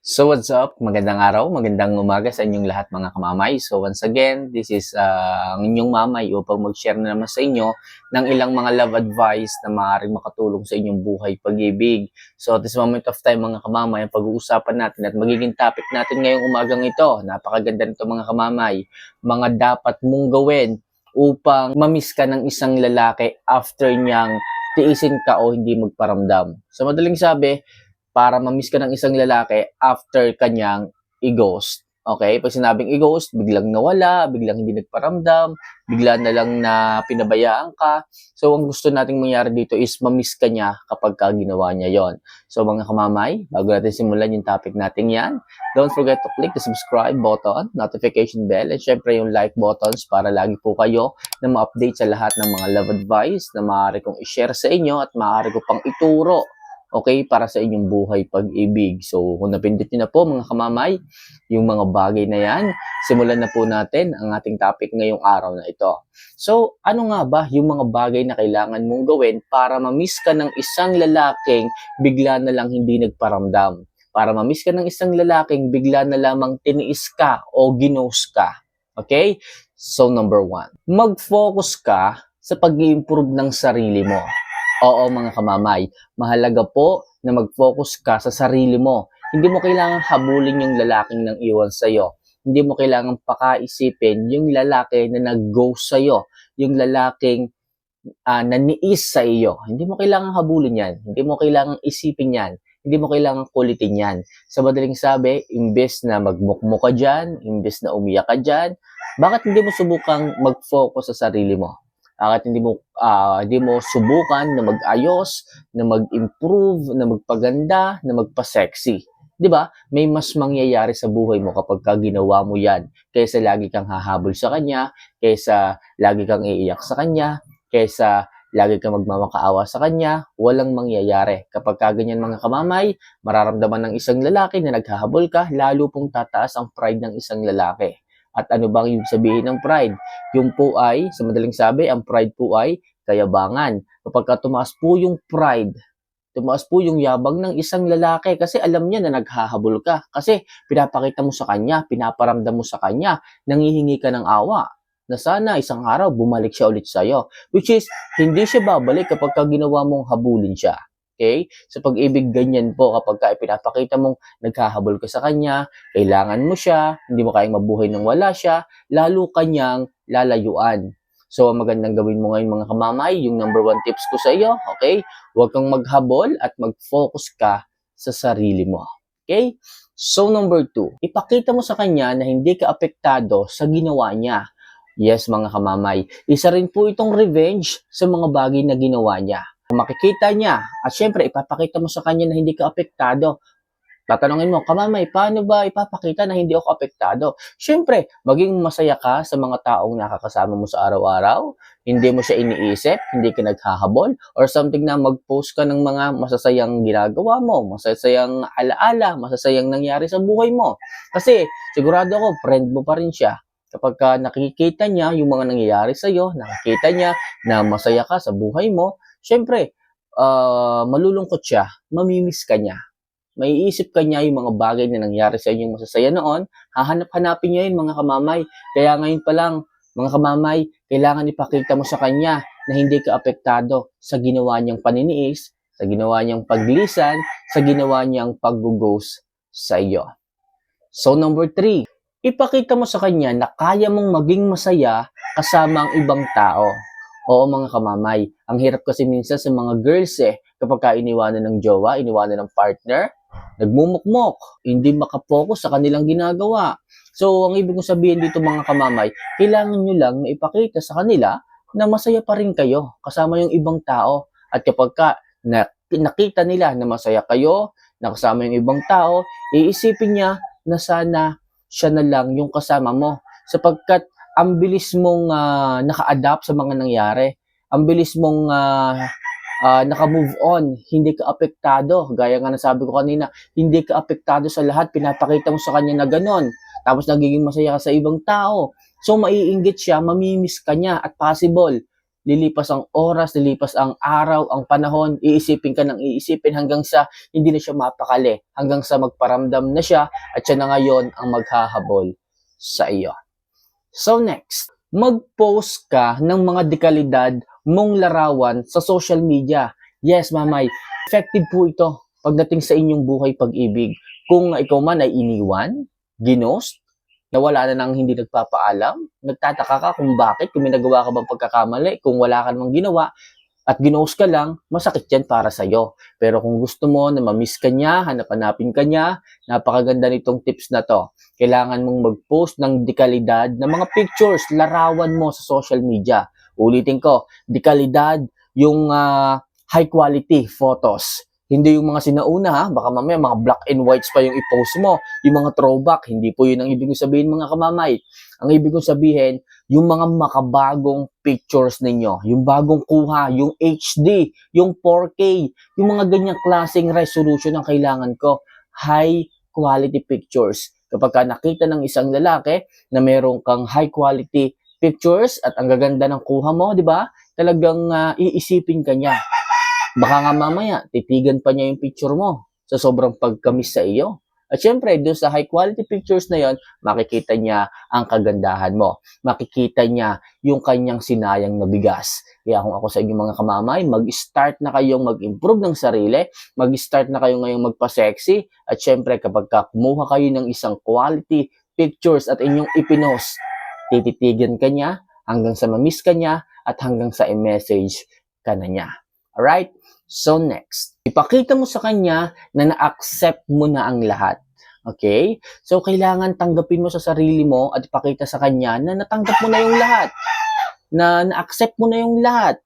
So what's up? Magandang araw, magandang umaga sa inyong lahat mga kamamay. So once again, this is uh, ang inyong mamay upang mag-share na naman sa inyo ng ilang mga love advice na maaaring makatulong sa inyong buhay pag-ibig. So at this moment of time mga kamamay, ang pag-uusapan natin at magiging topic natin ngayong umagang ito, napakaganda nito mga kamamay, mga dapat mong gawin upang mamiss ka ng isang lalaki after niyang tiisin ka o hindi magparamdam. So madaling sabi, para mamiss ka ng isang lalaki after kanyang i-ghost. Okay? Pag sinabing i-ghost, biglang nawala, biglang hindi nagparamdam, bigla na lang na pinabayaan ka. So, ang gusto nating mangyari dito is mamiss ka niya kapag ka ginawa niya yon. So, mga kamamay, bago natin simulan yung topic natin yan, don't forget to click the subscribe button, notification bell, at syempre yung like buttons para lagi po kayo na ma-update sa lahat ng mga love advice na maaari kong i-share sa inyo at maaari ko pang ituro okay, para sa inyong buhay pag-ibig. So, kung napindot nyo na po mga kamamay, yung mga bagay na yan, simulan na po natin ang ating topic ngayong araw na ito. So, ano nga ba yung mga bagay na kailangan mong gawin para mamiss ka ng isang lalaking bigla na lang hindi nagparamdam? Para mamiss ka ng isang lalaking bigla na lamang tiniis ka o ginos ka. Okay? So, number one, mag-focus ka sa pag-improve ng sarili mo. Oo mga kamamay, mahalaga po na mag-focus ka sa sarili mo. Hindi mo kailangan habulin yung lalaking nang iwan sa'yo. Hindi mo kailangan pakaisipin yung lalaki na nag-go sa'yo. Yung lalaking uh, naniis sa iyo. Hindi mo kailangan habulin yan. Hindi mo kailangan isipin yan. Hindi mo kailangan kulitin yan. Sa madaling sabi, imbes na magmukmo ka dyan, imbes na umiyak ka dyan, bakit hindi mo subukang mag-focus sa sarili mo? At hindi mo uh, hindi mo subukan na mag-ayos, na mag-improve, na magpaganda, na magpa-sexy. 'Di ba? May mas mangyayari sa buhay mo kapag ka ginawa mo 'yan kaysa lagi kang hahabol sa kanya, kaysa lagi kang iiyak sa kanya, kaysa lagi kang magmamakaawa sa kanya, walang mangyayari. Kapag kaganyan mga kamamay, mararamdaman ng isang lalaki na naghahabol ka, lalo pong tataas ang pride ng isang lalaki. At ano bang ibig sabihin ng pride? Yung po ay, sa madaling sabi, ang pride po ay kayabangan. Kapag ka tumaas po yung pride, tumaas po yung yabang ng isang lalaki kasi alam niya na naghahabol ka. Kasi pinapakita mo sa kanya, pinaparamdam mo sa kanya, nangihingi ka ng awa na sana isang araw bumalik siya ulit sa'yo. Which is, hindi siya babalik kapag ka ginawa mong habulin siya. Okay? Sa pag-ibig, ganyan po kapag ka pinapakita mong naghahabol ka sa kanya, kailangan mo siya, hindi mo kayang mabuhay nang wala siya, lalo kanyang lalayuan. So, magandang gawin mo ngayon mga kamamay, yung number one tips ko sa iyo, okay? Huwag kang maghabol at mag-focus ka sa sarili mo. Okay? So, number two, ipakita mo sa kanya na hindi ka apektado sa ginawa niya. Yes, mga kamamay, isa rin po itong revenge sa mga bagay na ginawa niya makikita niya at syempre ipapakita mo sa kanya na hindi ka apektado. Tatanungin mo, kamamay, paano ba ipapakita na hindi ako apektado? Syempre, maging masaya ka sa mga taong nakakasama mo sa araw-araw, hindi mo siya iniisip, hindi ka naghahabol, or something na mag-post ka ng mga masasayang ginagawa mo, masasayang alaala, masasayang nangyari sa buhay mo. Kasi, sigurado ako, friend mo pa rin siya. Kapag ka nakikita niya yung mga nangyayari sa iyo, nakikita niya na masaya ka sa buhay mo, syempre, uh, malulungkot siya, mamimiss ka niya. Maiisip ka niya yung mga bagay na nangyari sa inyong masasaya noon, hahanap-hanapin niya yun mga kamamay. Kaya ngayon pa lang, mga kamamay, kailangan ipakita mo sa kanya na hindi ka apektado sa ginawa niyang paniniis, sa ginawa niyang paglisan, sa ginawa niyang pag-ghost sa iyo. So number three, ipakita mo sa kanya na kaya mong maging masaya kasama ang ibang tao. Oo mga kamamay, ang hirap kasi minsan sa mga girls eh, kapag ka iniwanan ng jowa, iniwanan ng partner, nagmumukmok, hindi makapokus sa kanilang ginagawa. So, ang ibig kong sabihin dito mga kamamay, kailangan nyo lang na ipakita sa kanila na masaya pa rin kayo kasama yung ibang tao. At kapag ka na, nakita nila na masaya kayo, na kasama yung ibang tao, iisipin niya na sana siya na lang yung kasama mo. Sapagkat ang bilis mong uh, naka-adapt sa mga nangyari. Ang bilis mong uh, uh, naka-move on, hindi ka apektado. Gaya nga nasabi ko kanina, hindi ka apektado sa lahat, pinapakita mo sa kanya na ganon. Tapos nagiging masaya ka sa ibang tao. So maiinggit siya, mamimiss ka niya at possible, lilipas ang oras, lilipas ang araw, ang panahon, iisipin ka ng iisipin hanggang sa hindi na siya mapakali, hanggang sa magparamdam na siya at siya na ngayon ang maghahabol sa iyo. So next, mag-post ka ng mga dekalidad mong larawan sa social media. Yes, mamay, effective po ito pagdating sa inyong buhay pag-ibig. Kung ikaw man ay iniwan, ginost, nawala na nang hindi nagpapaalam, nagtataka ka kung bakit, kung may nagawa ka bang pagkakamali, kung wala ka namang ginawa, at ginost ka lang, masakit yan para sa'yo. Pero kung gusto mo na mamiss ka niya, hanap-hanapin ka niya, napakaganda nitong tips na to. Kailangan mong mag-post ng dekalidad ng mga pictures, larawan mo sa social media. Ulitin ko, dekalidad, yung ah, high quality photos. Hindi yung mga sinauna ha, baka mamaya mga black and whites pa yung i-post mo. Yung mga throwback, hindi po yun ang ibig kong sabihin mga kamamay. Ang ibig kong sabihin, yung mga makabagong pictures ninyo, yung bagong kuha, yung HD, yung 4K, yung mga ganyang klaseng resolution ang kailangan ko. High quality pictures. Kapag ka nakita ng isang lalaki na meron kang high quality pictures at ang gaganda ng kuha mo, di ba? Talagang ah, iisipin ka niya. Baka nga mamaya, titigan pa niya yung picture mo sa sobrang pagkamis sa iyo. At syempre, doon sa high quality pictures na yon, makikita niya ang kagandahan mo. Makikita niya yung kanyang sinayang na bigas. Kaya kung ako sa inyo mga kamamay, mag-start na kayong mag-improve ng sarili, mag-start na kayo ngayong magpa-sexy, at syempre kapag ka kumuha kayo ng isang quality pictures at inyong ipinost, tititigan ka niya hanggang sa mamiss ka niya at hanggang sa i-message ka na niya. Alright? So next, ipakita mo sa kanya na na-accept mo na ang lahat. Okay? So kailangan tanggapin mo sa sarili mo at ipakita sa kanya na natanggap mo na yung lahat. Na na-accept mo na yung lahat.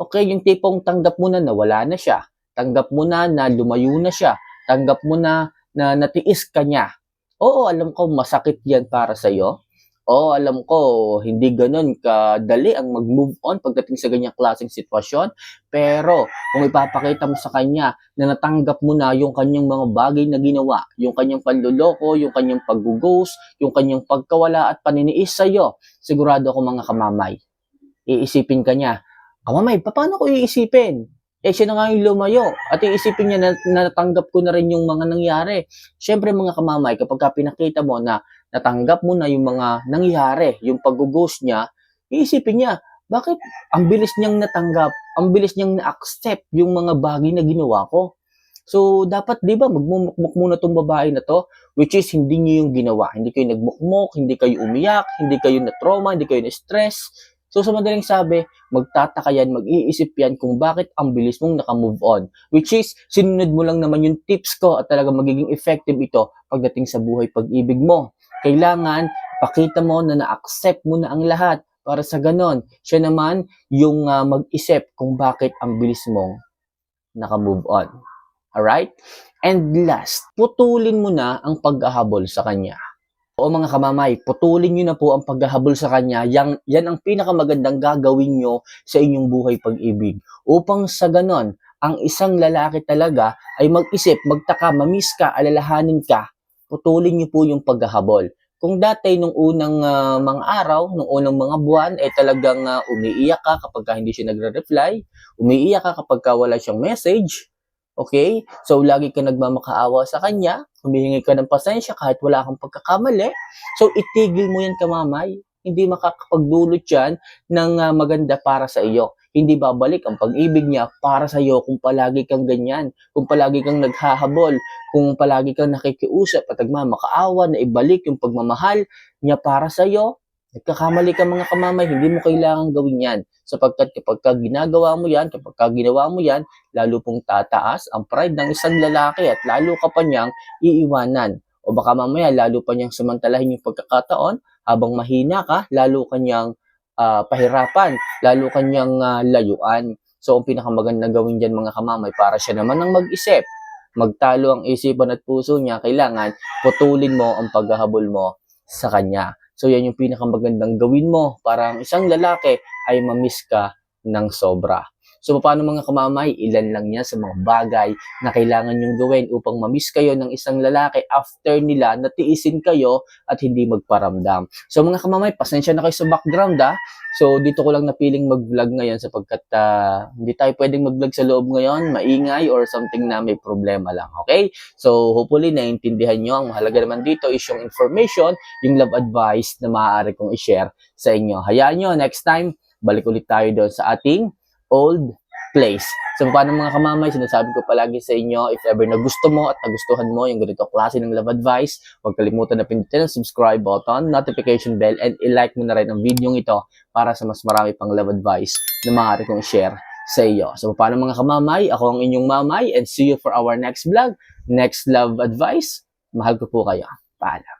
Okay, yung tipong tanggap mo na nawala na siya. Tanggap mo na na lumayo na siya. Tanggap mo na na natiis ka niya. Oo, alam ko masakit yan para sa Oo, alam ko hindi ganun kadali ang mag-move on pagdating sa ganyang klaseng sitwasyon. Pero kung ipapakita mo sa kanya na natanggap mo na yung kanyang mga bagay na ginawa, yung kanyang panluloko, yung kanyang pag-ghost, yung kanyang pagkawala at paniniis sa iyo, sigurado ako mga kamamay. Iisipin ka niya, kamamay, paano ko iisipin? Eh, siya na nga yung lumayo. At iisipin niya na natanggap ko na rin yung mga nangyari. Siyempre mga kamamay, kapag ka pinakita mo na natanggap mo na yung mga nangyari, yung pag-ghost niya, iisipin niya, bakit ang bilis niyang natanggap, ang bilis niyang na-accept yung mga bagay na ginawa ko. So, dapat, di ba, magmumukmuk muna tong babae na to, which is hindi niyo yung ginawa. Hindi kayo nagmukmuk, hindi kayo umiyak, hindi kayo na-trauma, hindi kayo na-stress. So, sa madaling sabi, magtataka yan, mag-iisip yan kung bakit ang bilis mong nakamove on. Which is, sinunod mo lang naman yung tips ko at talaga magiging effective ito pagdating sa buhay pag-ibig mo. Kailangan, pakita mo na na-accept mo na ang lahat para sa ganon. Siya naman yung ah, mag-isip kung bakit ang bilis mong nakamove on. Alright? And last, putulin mo na ang paghahabol sa kanya. O mga kamamay, putulin nyo na po ang paghahabol sa kanya. Yan, yan ang pinakamagandang gagawin nyo sa inyong buhay pag-ibig. Upang sa ganon, ang isang lalaki talaga ay mag-isip, magtaka, mamiss ka, alalahanin ka, putulin nyo po yung paghahabol. Kung dati nung unang ah, mga araw, nung unang mga buwan, eh talagang ah, umiiyak ka kapag ka hindi siya nagre-reply, umiiyak ka kapag ka wala siyang message, okay? So, lagi ka nagmamakaawa sa kanya, humihingi ka ng pasensya kahit wala kang pagkakamali. So, itigil mo yan kamamay. Hindi makakapagdulot yan ng ah, maganda para sa iyo. Hindi babalik ang pag-ibig niya para sa iyo kung palagi kang ganyan, kung palagi kang naghahabol, kung palagi kang nakikiusap at nagmamakaawa na ibalik yung pagmamahal niya para sa iyo. Nagkakamali ka mga kamamay, hindi mo kailangan gawin yan. Sapagkat kapag ka ginagawa mo yan, kapag ka ginawa mo yan, lalo pong tataas ang pride ng isang lalaki at lalo ka pa niyang iiwanan. O baka mamaya lalo pa niyang samantalahin yung pagkakataon habang mahina ka, lalo kanyang ah, pahirapan, lalo kanyang ah, layuan. So, ang pinakamagandang gawin dyan mga kamamay para siya naman ang mag-isip, magtalo ang isipan at puso niya, kailangan putulin mo ang paghahabol mo sa kanya. So, yan yung pinakamagandang gawin mo para ang isang lalaki ay mamiss ka ng sobra. So, paano mga kamamay? Ilan lang yan sa mga bagay na kailangan nyong gawin upang mamiss kayo ng isang lalaki after nila na tiisin kayo at hindi magparamdam. So, mga kamamay, pasensya na kayo sa background, ah. So, dito ko lang napiling mag-vlog ngayon sapagkat ah, hindi tayo pwedeng mag-vlog sa loob ngayon, maingay or something na may problema lang, okay? So, hopefully, naiintindihan nyo. Ang mahalaga naman dito is yung information, yung love advice na maaari kong i-share sa inyo. Hayaan nyo, next time, balik ulit tayo doon sa ating old place. So, paano mga kamamay, sinasabi ko palagi sa inyo, if ever na gusto mo at nagustuhan mo yung ganito klase ng love advice, huwag kalimutan na pindutin ang subscribe button, notification bell, and i-like mo na rin ang video ito para sa mas marami pang love advice na maaari kong i-share sa iyo. So, paano mga kamamay, ako ang inyong mamay, and see you for our next vlog, next love advice. Mahal ko po kayo. Paalam.